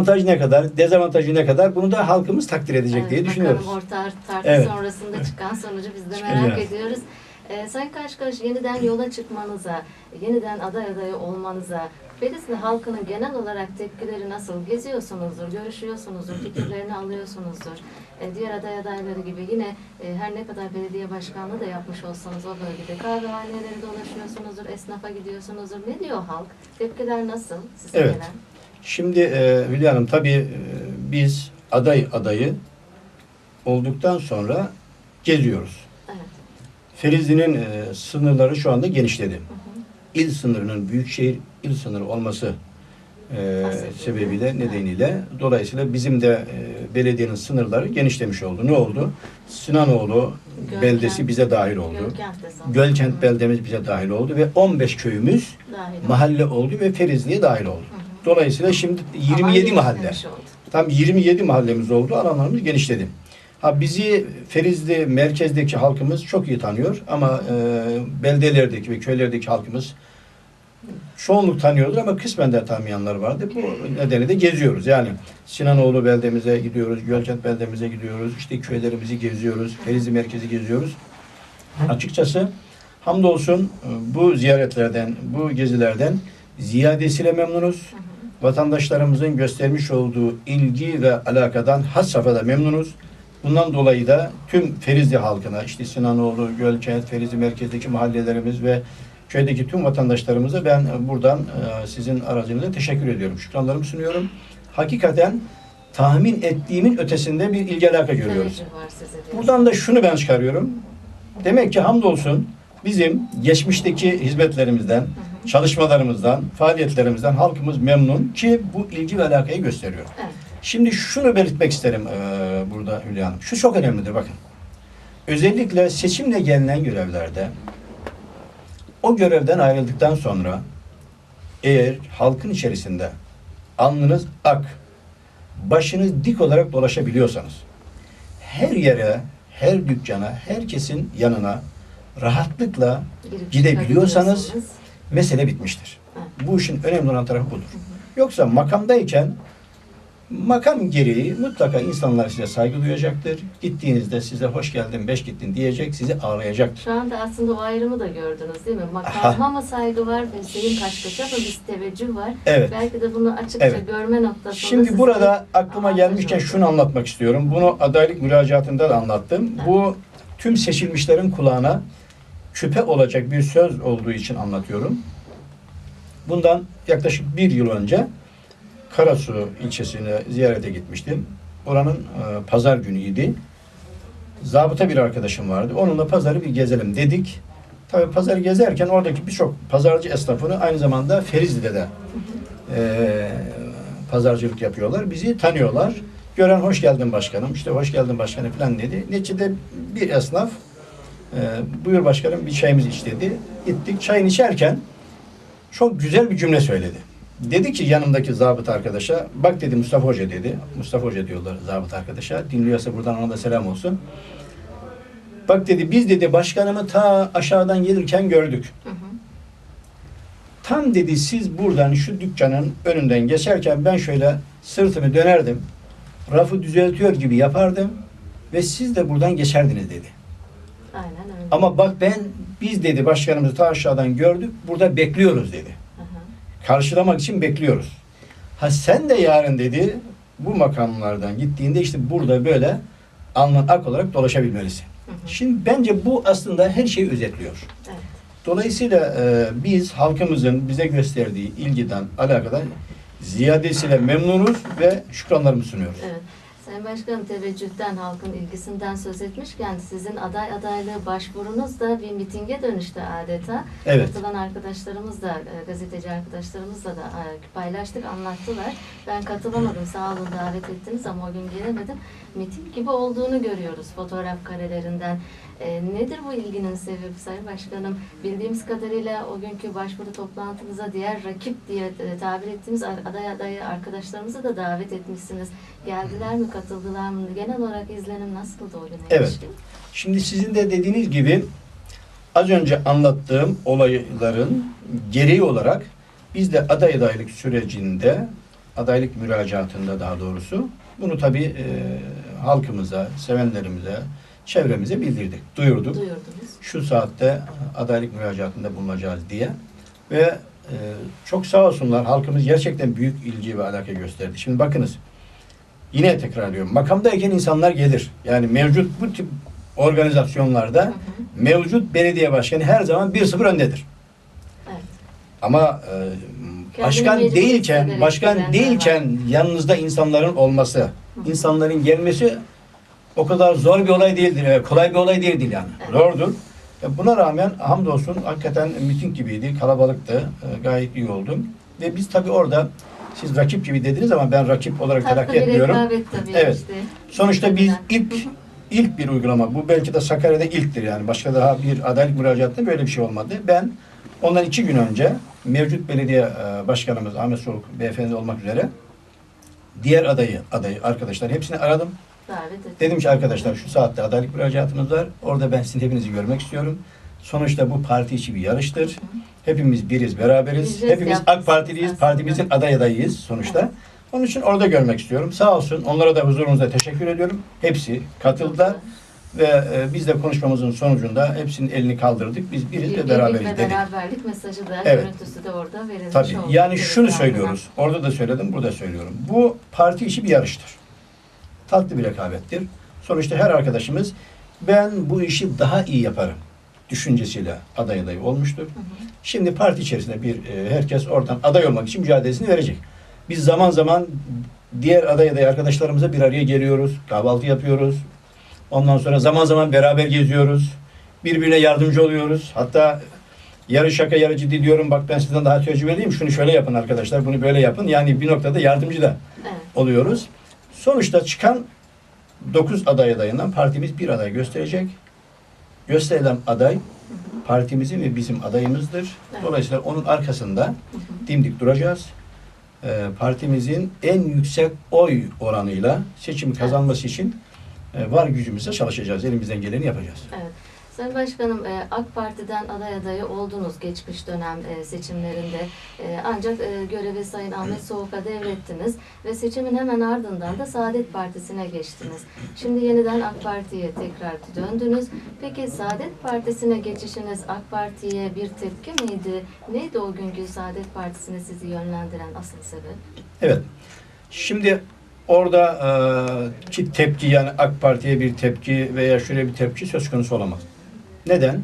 avantajı ne kadar, dezavantajı ne kadar bunu da halkımız takdir edecek Evet, diye düşünüyoruz. Bakalım orta tartı Evet. sonrasında çıkan sonucu biz de merak ediyoruz. Ee, Sayın Kaşkaş yeniden yola çıkmanıza, yeniden aday adayı olmanıza, Ferisli halkının genel olarak tepkileri nasıl? Geziyorsunuzdur, görüşüyorsunuzdur, fikirlerini alıyorsunuzdur. Ee, diğer aday adayları gibi yine e, her ne kadar belediye başkanlığı da yapmış olsanız o bölgede kahvehaneleri dolaşıyorsunuzdur, esnafa gidiyorsunuzdur. Ne diyor halk? Tepkiler nasıl size Evet. gelen? Şimdi e, Hülya Hanım tabii e, biz aday adayı olduktan sonra geziyoruz. Evet. Ferizli'nin e, sınırları şu anda genişledi. Hı hı. İl sınırının büyükşehir il sınırı olması e, sebebiyle nedeniyle dolayısıyla bizim de e, belediyenin sınırları genişlemiş oldu. Ne oldu? Sinanoğlu Gölkent. beldesi bize dahil oldu. Gölkent. Gölkent beldemiz bize dahil oldu ve 15 köyümüz Dahil mahalle oldu ve Ferizli'ye dahil oldu. Hı. Dolayısıyla şimdi Alan 27 mahalle. Tam 27 mahallemiz oldu. Alanlarımız genişledi. Ha bizi Ferizli merkezdeki halkımız çok iyi tanıyor ama e, beldelerdeki ve köylerdeki halkımız çoğunluk tanıyordur ama kısmen de tanımayanlar vardı. Bu nedeni de geziyoruz. Yani Sinanoğlu beldemize gidiyoruz, Gölkent beldemize gidiyoruz, işte köylerimizi geziyoruz, Ferizli merkezi geziyoruz. Açıkçası hamdolsun e, bu ziyaretlerden, bu gezilerden ziyadesiyle memnunuz Hı hı. Vatandaşlarımızın göstermiş olduğu ilgi ve alakadan has safhada memnunuz. Bundan dolayı da tüm Ferizli halkına, işte Sinanoğlu, Gölkent, Ferizli merkezdeki mahallelerimiz ve köydeki tüm vatandaşlarımıza ben e, buradan e, sizin aracınızla teşekkür ediyorum. Şükranlarımı sunuyorum. Hakikaten tahmin ettiğimin ötesinde bir ilgi alaka görüyoruz. Buradan da şunu ben çıkarıyorum. Demek ki hamdolsun bizim geçmişteki hizmetlerimizden. Çalışmalarımızdan, faaliyetlerimizden halkımız memnun ki bu ilgi ve alakayı gösteriyor. Evet. Şimdi şunu belirtmek isterim eee, burada Hülya Hanım. Şu çok önemlidir bakın. Özellikle seçimle gelinen görevlerde o görevden ayrıldıktan sonra eğer halkın içerisinde alnınız ak, başınız dik olarak dolaşabiliyorsanız her yere, her dükkana, herkesin yanına rahatlıkla Gidebiliyorsanız-. Mesele bitmiştir. Evet. Bu işin önemli olan tarafı budur. Yoksa makamdayken makam gereği mutlaka insanlar size saygı duyacaktır. Gittiğinizde size hoş geldin, beş gittin diyecek, sizi ağırlayacaktır. Şu anda aslında o ayrımı da gördünüz değil mi? Makama mı saygı var Sayın Kaşkaş'a mı bir teveccüh var? Evet. Belki de bunu açıkça Evet. görme noktasında Şimdi burada aklıma gelmişken oldu. şunu anlatmak istiyorum. Bunu adaylık müracaatında da anlattım. Bu tüm seçilmişlerin kulağına küpe olacak bir söz olduğu için anlatıyorum. Bundan yaklaşık bir yıl önce Karasu ilçesine ziyarete gitmiştim. Oranın e, pazar günüydü. Zabıta bir arkadaşım vardı. Onunla pazarı bir gezelim dedik. Tabii pazarı gezerken oradaki birçok pazarcı esnafını aynı zamanda Ferizli'de de e, pazarcılık yapıyorlar. Bizi tanıyorlar. Gören hoş geldin başkanım, işte hoş geldin başkanım falan dedi. Neticede bir esnaf e, buyur başkanım bir çayımız iç dedi. Gittik çayını içerken çok güzel bir cümle söyledi. Dedi ki yanımdaki zabıt arkadaşa, bak dedi Mustafa Hoca dedi. Mustafa Hoca diyorlar zabıt arkadaşa. Dinliyorsa buradan ona da selam olsun. Bak dedi biz dedi başkanımı ta aşağıdan gelirken gördük. Hı hı. Tam dedi siz buradan şu dükkanın önünden geçerken ben şöyle sırtımı dönerdim. Rafı düzeltiyor gibi yapardım ve siz de buradan geçerdiniz dedi. Aynen öyle. Ama bak ben biz dedi başkanımızı ta aşağıdan gördük. Burada bekliyoruz dedi. Hı hı. Karşılamak için bekliyoruz. Ha sen de yarın dedi bu makamlardan gittiğinde işte burada böyle alnın ak olarak dolaşabilmelisin. Hı hı. Şimdi bence bu aslında her şeyi özetliyor. Evet. Dolayısıyla e, biz halkımızın bize gösterdiği ilgiden, alakadan ziyadesiyle memnunuz ve şükranlarımızı sunuyoruz. Evet. Sayın Başkanım teveccühten, halkın ilgisinden söz etmişken sizin aday adaylığı başvurunuz da bir mitinge dönüştü adeta. Evet. Katılan arkadaşlarımız da, e, gazeteci arkadaşlarımızla da e, paylaştık, anlattılar. Ben katılamadım, sağ olun davet ettiniz ama o gün gelemedim. Miting gibi olduğunu görüyoruz fotoğraf karelerinden. E, nedir bu ilginin sebebi Sayın Başkanım? Bildiğimiz kadarıyla o günkü başvuru toplantınıza diğer rakip diye e, tabir ettiğimiz aday adayı arkadaşlarımızı da davet etmişsiniz. Geldiler mi, katıldılar mı? Genel olarak izlenim nasıldı o güne Evet. ilişkin? Şimdi sizin de dediğiniz gibi az önce anlattığım olayların gereği olarak biz de aday adaylık sürecinde adaylık müracaatında daha doğrusu bunu tabii e, halkımıza, sevenlerimize, çevremize bildirdik, duyurduk. Duyurdunuz. Şu saatte adaylık müracaatında bulunacağız diye ve e, çok sağ olsunlar halkımız gerçekten büyük ilgi ve alaka gösterdi. Şimdi bakınız yine tekrarlıyorum makamdayken insanlar gelir. Yani mevcut bu tip organizasyonlarda Hı hı. mevcut belediye başkanı her zaman 1-0 öndedir. Evet. Ama e, başkan değilken, başkan değilken yanınızda insanların olması, hı. insanların gelmesi o kadar zor bir olay değildir. Kolay bir olay değildir yani. Evet. Zordur. E, Buna rağmen hamdolsun hakikaten miting gibiydi, kalabalıktı, e, gayet iyi oldum. Ve biz tabii orada siz rakip gibi dediniz ama ben rakip olarak Tatlı telakki etmiyorum. Evet. işte. Sonuçta biz ilk ilk bir uygulama. Bu belki de Sakarya'da ilktir yani. Başka daha bir adaylık müracaatında böyle bir şey olmadı. Ben ondan iki gün önce mevcut belediye e, başkanımız Ahmet Soğuk beyefendi olmak üzere diğer adayı, adayı arkadaşlar hepsini aradım. Davet. Dedim ki arkadaşlar şu saatte adaylık müracaatımız var. Orada ben sizin hepinizi görmek istiyorum. Sonuçta bu parti içi bir yarıştır. Hepimiz biriz, beraberiz. Biz Hepimiz AK Partiliyiz, aslında. partimizin aday adayıyız sonuçta. Onun için orada görmek istiyorum. Sağ olsun. Onlara da huzurunuzda teşekkür ediyorum. Hepsi katıldılar. Ve e, biz de konuşmamızın sonucunda hepsinin elini kaldırdık. Biz biriz ve beraberiz ve dedik. beraberlik mesajı da Evet. görüntüsü de orada verilmiş Tabii. oldu. Yani Evet, şunu söylüyoruz. Orada da söyledim, burada söylüyorum. Bu parti işi bir yarıştır. Tatlı bir rekabettir. Sonuçta her arkadaşımız ben bu işi daha iyi yaparım düşüncesiyle aday adayı olmuştur. Hı hı. Şimdi parti içerisinde bir e, herkes oradan aday olmak için mücadelesini verecek. Biz zaman zaman diğer aday aday arkadaşlarımıza bir araya geliyoruz, kahvaltı yapıyoruz. Ondan sonra zaman zaman beraber geziyoruz. Birbirine yardımcı oluyoruz. Hatta yarı şaka yarı ciddi diyorum bak ben sizden daha tecrübeliyim. Şunu şöyle yapın arkadaşlar, bunu böyle yapın. Yani bir noktada yardımcı da Evet. oluyoruz. Sonuçta çıkan 9 aday adayından partimiz bir aday gösterecek. Gösterilen aday partimizin ve bizim adayımızdır. Dolayısıyla onun arkasında dimdik duracağız. Ee, partimizin en yüksek oy oranıyla seçimi kazanması için e, var gücümüzle çalışacağız. Elimizden geleni yapacağız. Evet. Sayın Başkanım, e, AK Parti'den aday adayı oldunuz geçmiş dönem e, seçimlerinde. E, Ancak görevi Sayın Ahmet Soğuk'a devrettiniz ve seçimin hemen ardından da Saadet Partisi'ne geçtiniz. Şimdi yeniden AK Parti'ye tekrar döndünüz. Peki Saadet Partisi'ne geçişiniz AK Parti'ye bir tepki miydi? Neydi o günkü Saadet Partisi'ne sizi yönlendiren asıl sebep? Evet. Şimdi orada e, ki tepki yani AK Parti'ye bir tepki veya şöyle bir tepki söz konusu olamaz. Neden?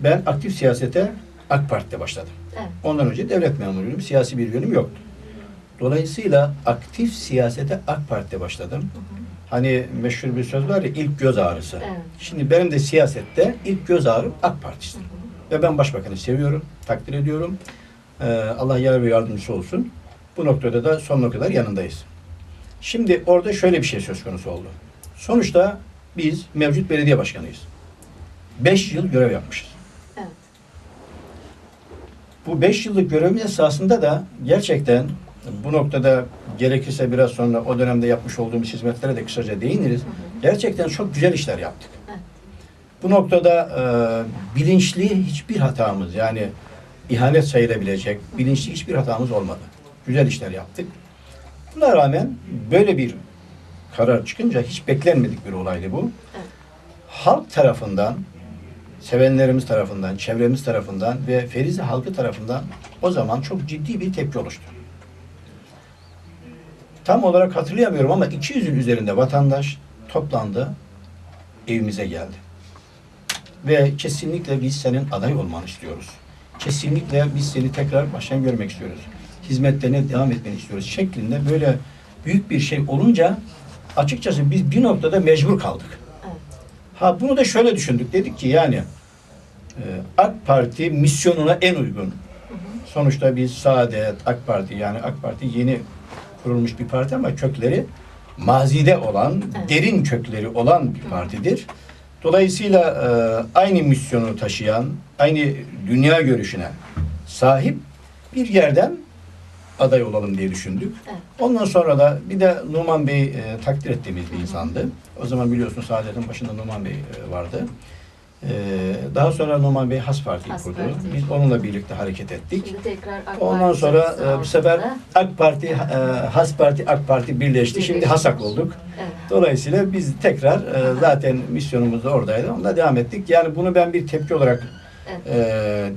Ben aktif siyasete AK Parti'de başladım. Evet. Ondan önce devlet memuruydum. Siyasi bir yönüm yoktu. Dolayısıyla aktif siyasete AK Parti'de başladım. Hı hı. Hani meşhur bir söz var ya ilk göz ağrısı. Evet. Şimdi benim de siyasette ilk göz ağrım AK Partisi'dir. Ve ben başbakanı seviyorum, takdir ediyorum. Ee, Allah yar ve yardımcısı olsun. Bu noktada da sonuna kadar yanındayız. Şimdi orada şöyle bir şey söz konusu oldu. Sonuçta biz mevcut belediye başkanıyız. Beş yıl görev yapmışız. Evet. Bu beş yıllık görevimiz esasında da gerçekten bu noktada gerekirse biraz sonra o dönemde yapmış olduğumuz hizmetlere de kısaca değiniriz. Hı hı. Gerçekten çok güzel işler yaptık. Evet. Bu noktada e, bilinçli hiçbir hatamız yani ihanet sayılabilecek bilinçli hiçbir hatamız olmadı. Güzel işler yaptık. Buna rağmen böyle bir karar çıkınca hiç beklenmedik bir olaydı bu. Evet. Halk tarafından, sevenlerimiz tarafından, çevremiz tarafından ve Ferizi halkı tarafından o zaman çok ciddi bir tepki oluştu. Tam olarak hatırlayamıyorum ama 200'ün üzerinde vatandaş toplandı, evimize geldi. Ve kesinlikle biz senin aday olmanı istiyoruz. Kesinlikle biz seni tekrar baştan görmek istiyoruz. Hizmetlerine devam etmeni istiyoruz şeklinde böyle büyük bir şey olunca açıkçası biz bir noktada mecbur kaldık. Ha bunu da şöyle düşündük. Dedik ki yani e, AK Parti misyonuna en uygun. Sonuçta biz Saadet, AK Parti yani AK Parti yeni kurulmuş bir parti ama kökleri mazide olan, Evet. derin kökleri olan bir partidir. Dolayısıyla e, aynı misyonu taşıyan, aynı dünya görüşüne sahip bir yerden aday olalım diye düşündük. Evet. Ondan sonra da bir de Numan Bey e, takdir ettiğimiz bir insandı. O zaman biliyorsun Saadet'in başında Numan Bey e, vardı. Ee, daha sonra Numan Bey Has Parti'yi Has kurdu. Parti. Biz onunla birlikte hareket ettik. Şimdi tekrar AK Ondan Parti sonra e, bu sefer. AK Parti, e, Has Parti, AK Parti birleşti. Şimdi Birleşti. HASAK olduk. Evet. Dolayısıyla biz tekrar e, zaten misyonumuz da oradaydı. Onda devam ettik. Yani bunu ben bir tepki olarak Evet. e,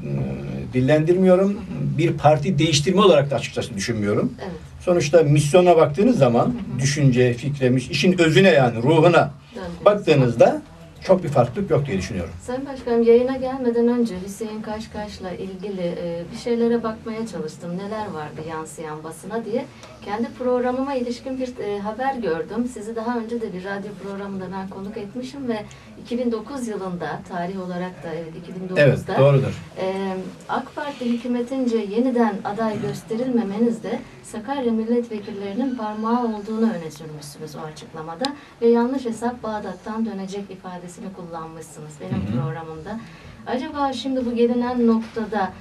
dillendirmiyorum. Bir parti değiştirme olarak da açıkçası düşünmüyorum. Evet. Sonuçta misyona baktığınız zaman düşünce, fikre, mis- işin özüne yani ruhuna Döndüğümüz baktığınızda çok bir farklılık yok diye düşünüyorum. Sayın Başkanım yayına gelmeden önce Hüseyin Kaşkaş'la ilgili e, bir şeylere bakmaya çalıştım. Neler vardı yansıyan basına diye. Kendi programıma ilişkin bir e, haber gördüm. Sizi daha önce de bir radyo programında ben konuk etmişim ve 2009 yılında tarih olarak da evet 2009'da Evet, doğrudur. e, AK Parti hükümetince yeniden aday gösterilmemenizde Sakarya milletvekillerinin parmağı olduğunu öne sürmüşsünüz o açıklamada ve yanlış hesap Bağdat'tan dönecek ifadesini kullanmışsınız benim Hı hı. programımda. Acaba şimdi bu gelinen noktada